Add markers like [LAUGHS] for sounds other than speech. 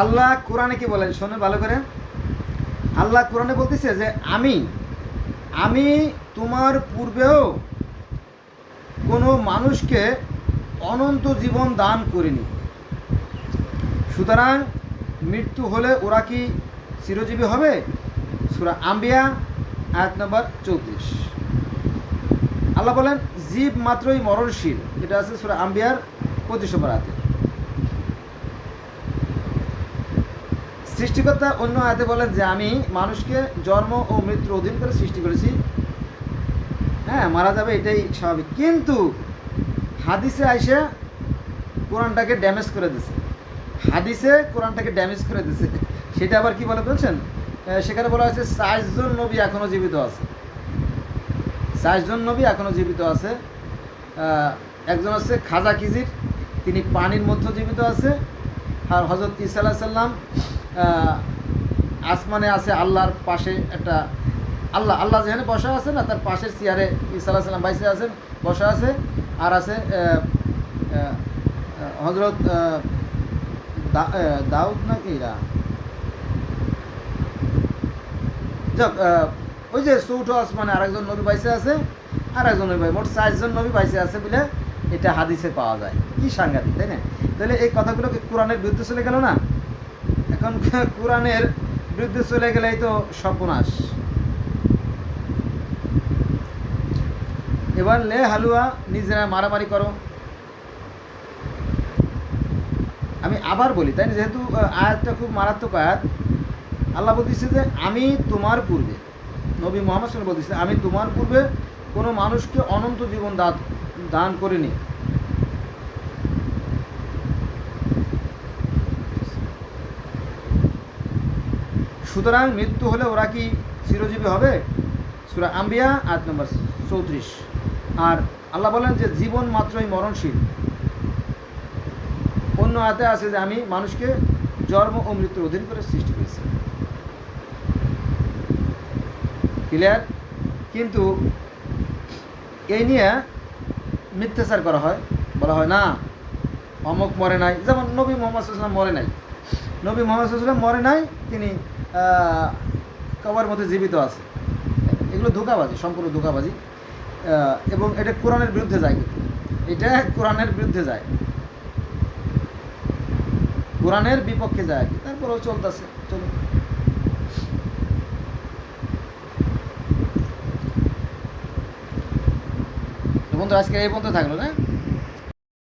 আল্লাহ কোরআনে কি বলেন? শোনে ভালো করে। আল্লাহ কোরআনে বলতেছে যে, আমি আমি তোমার পূর্বেও কোনো মানুষকে অনন্ত জীবন দান করিনি। সুতরাং মৃত্যু হলে ওরা কি চিরজীবী হবে? সুরা আম্বিয়া, আয়াত নম্বর চৌত্রিশ। আল্লাহ বলেন, জীব মাত্রই মরণশীল। এটা আছে সুরা আম্বিয়ার পঁচিশ নম্বর আয়াতে। সৃষ্টিকর্তা অন্য আয়াতে বলেন যে আমি মানুষকে জন্ম ও মৃত্যুর অধীন করে সৃষ্টি করেছি। হ্যাঁ মারা যাবে এটাই স্বাভাবিক। কিন্তু হাদিসে আইসে কোরআনটাকে ড্যামেজ করে দিছে। হাদিসে কোরআনটাকে ড্যামেজ করে দিছে। সেটা আবার কি বলে বলছেন? সেখানে বলা হয়েছে ষাটজন নবী এখনও জীবিত আছে। ষাটজন নবী এখনও জীবিত আছে। একজন হচ্ছে খাজা খিজির তিনি পানির মধ্যে জীবিত আছে। আর হজরত ইসা সাল্লাম আসমানে আছে আল্লাহর পাশে একটা, আল্লাহ আল্লাহ যেখানে বসা আছে না, তার পাশের চেয়ারে ইসা সাল্লাম বাইসে আছেন, বসা আছে, আর আছে হজরত দাউদ না কি এরা? যাক ওই যে চৌঠো আসমানে আরেকজন নবী বাইসে আছে আর একজন নবী ভাই মোট চারজন নবী বাইসে আছে বলে এটা হাদিসে পাওয়া যায়। কি সাংঘাতিক, তাই না? তাহলে এই কথাগুলোকে কোরআনের বিরুদ্ধে চলে গেল না? এখন [LAUGHS] কোরআনের বিরুদ্ধে চলে গেলেই তো সর্বনাশ। এবার লে হালুয়া, নিজেরা মারামারি করো। আমি আবার বলি, তাই যেহেতু আয়াতটা খুব মারাত্মক আয়াত, আল্লাহ বলতেছে যে, আমি তোমার পূর্বে, নবী মোহাম্মদ বলতেছে, আমি তোমার পূর্বে কোনো মানুষকে অনন্ত জীবন দান দান করিনি সুতরাং মৃত্যু হলে ওরা কি চিরজীবী হবে? সুরা আম্বিয়া আট নম্বর চৌত্রিশ। আর আল্লাহ বলেন যে জীবন মাত্রই মরণশীল। অন্য হাতে আছে যে আমি মানুষকে জন্ম ও মৃত্যুর অধীন করে সৃষ্টি করেছি। ক্লিয়ার কিন্তু এই নিয়ে মিথ্যাচার করা হয়, বলা হয়, না, অমক মরে নাই। যেমন নবী মোহাম্মদ সাল্লাম মরে নাই। নবী মোহাম্মদ সাল্লাম মরে নাই, তিনি কবার মধ্যে জীবিত আছে। এগুলো ধোকাবাজি, সম্পূর্ণ ধোকাবাজি। এবং এটা কোরআনের বিরুদ্ধে যায় কিন্তু। এটা কোরআনের বিরুদ্ধে যায়। কোরআনের বিপক্ষে যায় আর কি। তারপরেও চলতেছে চলুন বন্ধু আজকে এই পর্যন্ত থাকল না